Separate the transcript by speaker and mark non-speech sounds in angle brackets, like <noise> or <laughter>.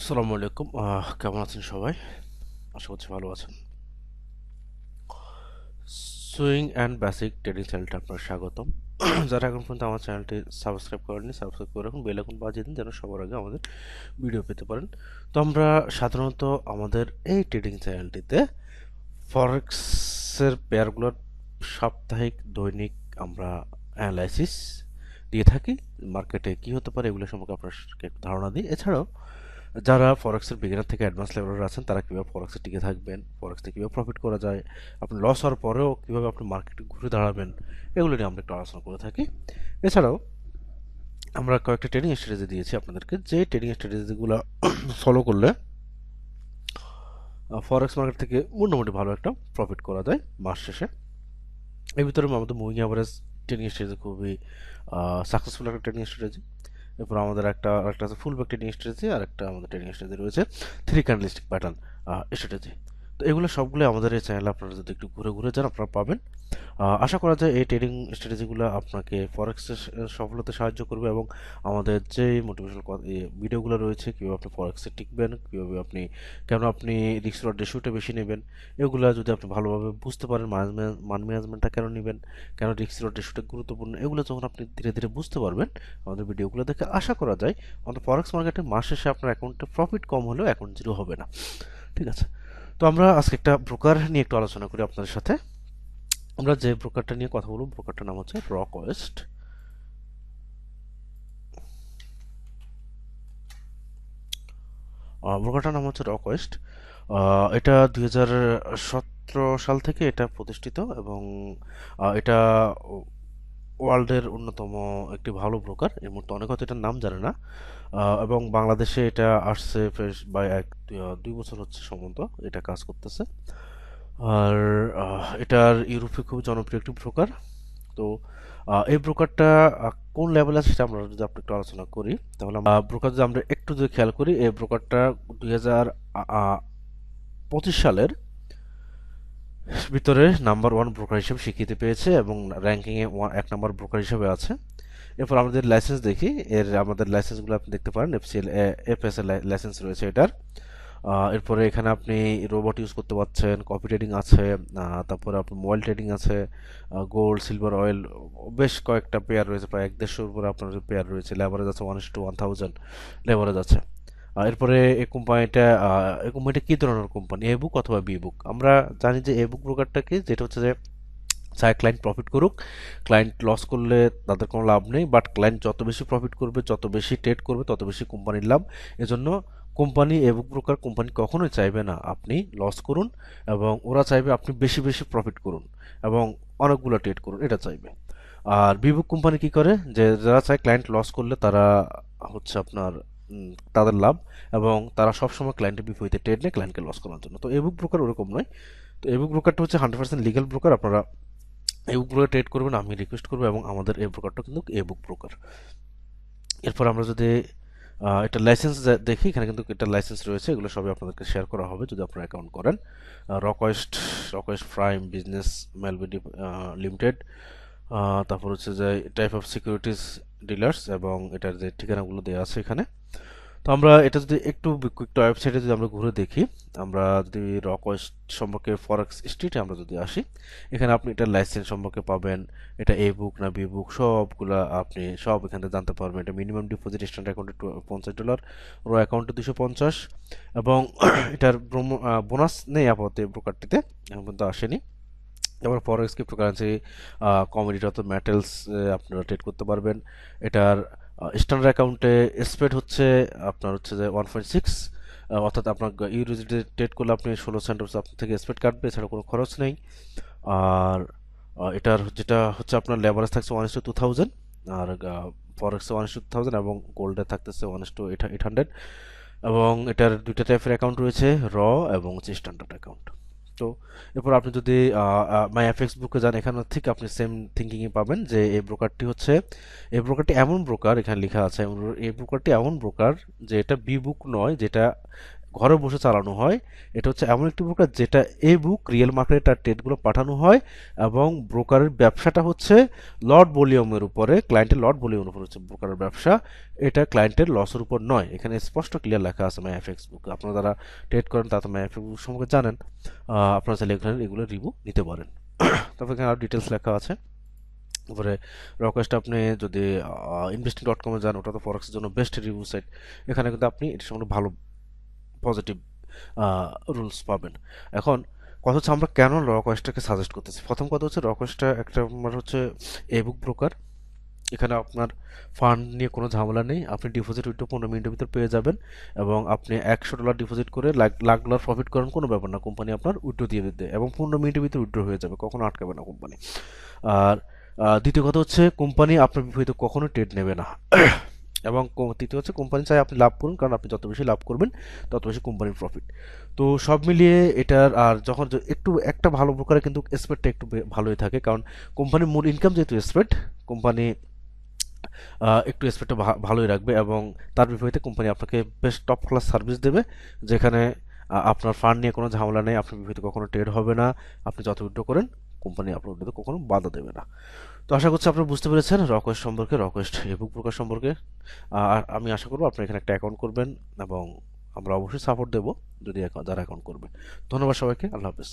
Speaker 1: আসসালামু আলাইকুম। কেমন আছেন সবাই? আশা করছি ভালো আছেন। সুইং অ্যান্ড বেসিক ট্রেডিং চ্যানেলটা আপনার স্বাগতম। যারা এখন পর্যন্ত আমার চ্যানেলটি সাবস্ক্রাইব করেননি, সাবস্ক্রাইব করে রাখুন। বেল এখন বাজিয়ে দিন যেন সবার আগে আমাদের ভিডিও পেতে পারেন। তো আমরা সাধারণত আমাদের এই ট্রেডিং চ্যানেলটিতে ফরেক্সের পেয়ারগুলোর সাপ্তাহিক দৈনিক আমরা অ্যানালাইসিস দিয়ে থাকি। মার্কেটে কী হতে পারে, এগুলো সম্পর্কে আপনার ধারণা দিই। এছাড়াও যারা ফরেক্সের বিগিনার থেকে অ্যাডভান্স লেভেলের আছেন, তারা কীভাবে ফরেক্সে টিকে থাকবেন ফরেক্সে কীভাবে প্রফিট করা যায় আপনি লস হওয়ার পরেও কীভাবে আপনি মার্কেটে ঘুরে দাঁড়াবেন, এগুলো নিয়ে আমরা একটু আলোচনা করে থাকি। এছাড়াও আমরা কয়েকটা ট্রেনিং স্ট্র্যাটেজি দিয়েছি আপনাদেরকে। যে ট্রেনিং স্ট্র্যাটেজিগুলো ফলো করলে ফরেক্স মার্কেট থেকে মোটামুটি ভালো একটা প্রফিট করা যায় মাস শেষে। এর ভিতরে আমাদের মুভিং অ্যাভারেজ ট্রেনিং স্ট্র্যাটেজি খুবই সাকসেসফুল একটা ট্রেনিং স্ট্র্যাটেজি এরপর আমাদের একটা, আরেকটা আছে ফুল ব্যাক ট্রেনিং স্ট্র্যাটেজি আর একটা আমাদের ট্রেনিং স্ট্র্যাটেজি রয়েছে থ্রি ক্যান্ডেলস্টিক প্যাটার্ন স্ট্র্যাটেজি তো এগুলো সবগুলো আমাদের এই চ্যানেলে আপনারা যদি একটু ঘুরে ঘুরে যান, আপনারা পাবেন। আশা করা যায় এই ট্রেডিং স্ট্র্যাটেজিগুলো আপনাকে ফরেক্সের সফলতে সাহায্য করবে এবং আমাদের যে মোটিভেশনাল ভিডিওগুলো রয়েছে, কীভাবে আপনি ফরেক্সে টিকবেন, কীভাবে আপনি, কেন আপনি রিক্স রড রেশিওটা বেশি নেবেন, এগুলো যদি আপনি ভালোভাবে বুঝতে পারেন মান ম্যানেজমেন্টটা কেন নেবেন, কেন রিক্স রড রেশিওটা গুরুত্বপূর্ণ, এগুলো যখন আপনি ধীরে ধীরে বুঝতে পারবেন, আমাদের ভিডিওগুলো দেখে আশা করা যায়, আমাদের ফরেক্স মার্কেটে মাস শেষে আপনার অ্যাকাউন্টে প্রফিট কম হলেও অ্যাকাউন্ট জিরো হবে না। ঠিক আছে? তো আমরা আজকে একটা ব্রোকার নিয়ে একটু আলোচনা করি আপনাদের সাথে। আমরা যে ব্রোকারটা নিয়ে কথা বলব ব্রোকারটার নাম হচ্ছে রক ওয়েস্ট ব্রোকারটার নাম হচ্ছে রক ওয়েস্ট এটা দুই হাজার সতেরো সাল থেকে এটা প্রতিষ্ঠিত এবং এটা ওয়ার্ল্ডের অন্যতম একটি ভালো ব্রোকার এই মুহূর্তে অনেক হয়তো এটার নাম জানে না। এবং বাংলাদেশে এটা আসছে বেশ বা এক দুই বছর হচ্ছে সম্ভবত এটা কাজ করতেছে। আর এটার ইউরোপে খুব জনপ্রিয় একটি ব্রোকার তো এই ব্রোকারটা কোন লেভেলে আছে সেটা আমরা যদি আপনি একটু আলোচনা করি, তাহলে ব্রোকার যদি আমরা একটু যদি খেয়াল করি, এই ব্রোকারটা দুই হাজার পঁচিশ সালের ভিতরে নাম্বার ওয়ান ব্রোকার হিসেবে স্বীকৃতি পেয়েছে এবং র্যাঙ্কিংয়ে এক নাম্বার ব্রোকার হিসেবে আছে। এরপর আমাদের লাইসেন্স দেখি। এর আমাদের লাইসেন্সগুলো আপনি দেখতে পারেন। এফসিএল এফএস এর লাইসেন্স রয়েছে এটার। এরপরে এখানে আপনি রোবট ইউজ করতে পারছেন কপি ট্রেডিং আছে তারপরে আপনার মোবাইল ট্রেডিং আছে গোল্ড সিলভার অয়েল বেশ কয়েকটা পেয়ার রয়েছে, প্রায় এক দেড়শোর উপরে আপনার পেয়ার রয়েছে লেভারেজ আছে one two one thousand leverage আছে। এরপরে এই কোম্পানিটা এই কোম্পানিটা কী ধরনের কোম্পানি? এ বুক অথবা বি বুক? আমরা জানি যে এ বুক ব্রোকারটা কি যেটা হচ্ছে যে চায় ক্লায়েন্ট প্রফিট করুক ক্লায়েন্ট লস করলে তাদের কোনো লাভ নেই বাট ক্লায়েন্ট যত বেশি প্রফিট করবে, যত বেশি ট্রেড করবে, তত বেশি কোম্পানির লাভ। এজন্য কোম্পানি এবুক ব্রোকার কোম্পানি কখনোই চাইবে না আপনি লস করুন, এবং ওরা চাইবে আপনি বেশি বেশি প্রফিট করুন, এবং অনেকগুলো ট্রেড করুন, এটা চাইবে। আর বিবুক কোম্পানি কি করে? যে যারা চায় ক্লায়েন্ট লস করলে তারা হচ্ছে আপনার তাদের লাভ এবং তারা সবসময় ক্লায়েন্টের বিপরীতে ট্রেড নেয় ক্লায়েন্টকে লস করার জন্য। তো এবুক ব্রোকার ওরকম নয়। তো এবুক ব্রোকারটা হচ্ছে হান্ড্রেড পার্সেন্ট লিগাল ব্রোকার আপনারা এই বুক ব্রোকার ট্রেড করবেন, আমি রিকোয়েস্ট করব এবং আমাদের এই ব্রোকারটা কিন্তু এ বুক ব্রোকার এরপর আমরা যদি এটা লাইসেন্স দেখি, এখানে কিন্তু এটা লাইসেন্স রয়েছে, এগুলো সবই আপনাদেরকে শেয়ার করা হবে যদি আপনারা অ্যাকাউন্ট করেন। রকয়েস্ট রকয়েস্ট প্রাইম বিজনেস মেলবিডি লিমিটেড তারপর হচ্ছে যে টাইপ অফ সিকিউরিটিজ ডিলার্স এবং এটার যে ঠিকানাগুলো দেওয়া আছে এখানে। তো আমরা এটা যদি একটু একটা ওয়েবসাইটে যদি আমরা ঘুরে দেখি, আমরা যদি রকওয়েস্ট সম্পর্কে ফরেক্স স্ট্রিটে আমরা যদি আসি, এখানে আপনি এটা লাইসেন্স সম্পর্কে পাবেন, এটা এ বুক না বি বুক সবগুলা আপনি সব এখানে জানতে পারবেন। এটা মিনিমাম ডিপোজিট স্ট্যান্ড অ্যাকাউন্টে পঞ্চাশ ডলার রো অ্যাকাউন্টে দুশো পঞ্চাশ এবং <clears throat> এটার বোনাস নেই আপাতত এই ব্রোকারটিতে এখন পর্যন্ত আসেনি। এবার ফরেক্স ক্রিপ্টোকারেন্সি কমোডিটি অর্থাৎ মেটেলস আপনারা ট্রেড করতে পারবেন। এটার স্ট্যান্ডার্ড অ্যাকাউন্টে স্প্রেড হচ্ছে আপনার হচ্ছে যে ওয়ান পয়েন্ট সিক্স অর্থাৎ আপনার ইউরোজিতে ট্রেড করলে আপনি ষোলো সেন্ট আপনার থেকে স্প্রেড কাটবে, এছাড়া কোনো খরচ নেই। আর এটার যেটা হচ্ছে আপনার লেভারেজ থাকছে ওয়ান টু থাউজেন্ড আর ফরেক্সে ওয়ান টু থাউজেন্ড এবং গোল্ডে থাকতেছে ওয়ান টু এইট হান্ড্রেড এবং এটার দুইটা টাইপের অ্যাকাউন্ট রয়েছে র এবং হচ্ছে স্ট্যান্ডার্ড অ্যাকাউন্ট তো এরপর আপনি যদি মাই এফএক্স বুকে যান, এখানে ঠিক আপনি সেম থিঙ্কিংই পাবেন যে এই ব্রোকারটি হচ্ছে, এই ব্রোকারটি এমন ব্রোকার এখানে লেখা আছে এই ব্রোকারটি এমন ব্রোকার যে এটা বি বুক নয়, যেটা ঘরে বসে চালানো হয়। এটা হচ্ছে এমন একটি ব্রোকার যেটা এ বুক রিয়েল মার্কেটে তার ট্রেডগুলো পাঠানো হয় এবং ব্রোকারের ব্যবসাটা হচ্ছে লট ভলিউমের উপরে ক্লায়েন্টের লট ভলিউমের উপর হচ্ছে ব্রোকারের ব্যবসা। এটা ক্লায়েন্টের লসের উপর নয়। এখানে স্পষ্ট ক্লিয়ার লেখা আছে মাই এফএক্স বুক আপনারা যারা ট্রেড করেন তারা তো মাই এফএক্স বুক সম্পর্কে জানেন। আপনারা চাইলে এখানে এগুলো রিভিউ নিতে পারেন। তারপর এখানে আরও ডিটেলস লেখা আছে। তারপরে রকস্ট আপনি যদি ইনভেস্টিং ডট কমে যান, ওটা তো ফরেক্সের জন্য বেস্ট রিভিউ সাইট এখানে কিন্তু আপনি এটার সম্পর্কে ভালো পজিটিভ রুলস পাবেন। এখন কথা হচ্ছে আমরা কেন রকস্টটাকে সাজেস্ট করতেছি? প্রথম কথা হচ্ছে রকস্টটা একটা আমার হচ্ছে বুক ব্রোকার এখানে আপনার ফান্ড নিয়ে কোনো ঝামেলা নেই। আপনি ডিপোজিট উইথড্র পনেরো মিনিটের ভিতর পেয়ে যাবেন এবং আপনি একশো ডলার ডিপোজিট করে লাখ লাখ ডলার প্রফিট করেন কোনো ব্যাপার না। কোম্পানি আপনার উইথড্র দিয়ে দিতে এবং পনেরো মিনিটের ভিতর উইথড্র হয়ে যাবে, কখনো আটকাবে না কোম্পানি আর দ্বিতীয় কথা হচ্ছে কোম্পানি আপনার বিপরীতে কখনো ট্রেড নেবে না। এবং তৃতীয় হচ্ছে কোম্পানি চাই আপনি লাভ করুন, কারণ আপনি যত বেশি লাভ করবেন, তত বেশি কোম্পানির প্রফিট তো সব মিলিয়ে এটার আর যখন একটু, একটা ভালো প্রকারে কিন্তু স্প্রেডটা একটু ভালোই থাকে, কারণ কোম্পানির মূল ইনকাম যেহেতু স্প্রেড কোম্পানি একটু স্প্রেডটা ভালোই রাখবে এবং তার বিপরীতে কোম্পানি আপনাকে বেশ টপ ক্লাস সার্ভিস দেবে, যেখানে আপনার ফান্ড নিয়ে কোনো ঝামেলা নেই, আপনার বিপরীতে কখনো ট্রেড হবে না, আপনি যত উইথড্র করেন কোম্পানি আপনার উইথড্রোতে কখনো বাধা দেবে না। তো আশা করছি আপনারা বুঝতে পেরেছেন রকোয়েস্ট সম্পর্কে রকোয়েস্ট এবুক প্রকাশ সম্পর্কে। আর আমি আশা করব আপনি এখানে একটা অ্যাকাউন্ট করবেন এবং আমরা অবশ্যই সাপোর্ট দেবো যদি যারা অ্যাকাউন্ট করবে। ধন্যবাদ সবাইকে, আল্লাহ হাফেজ।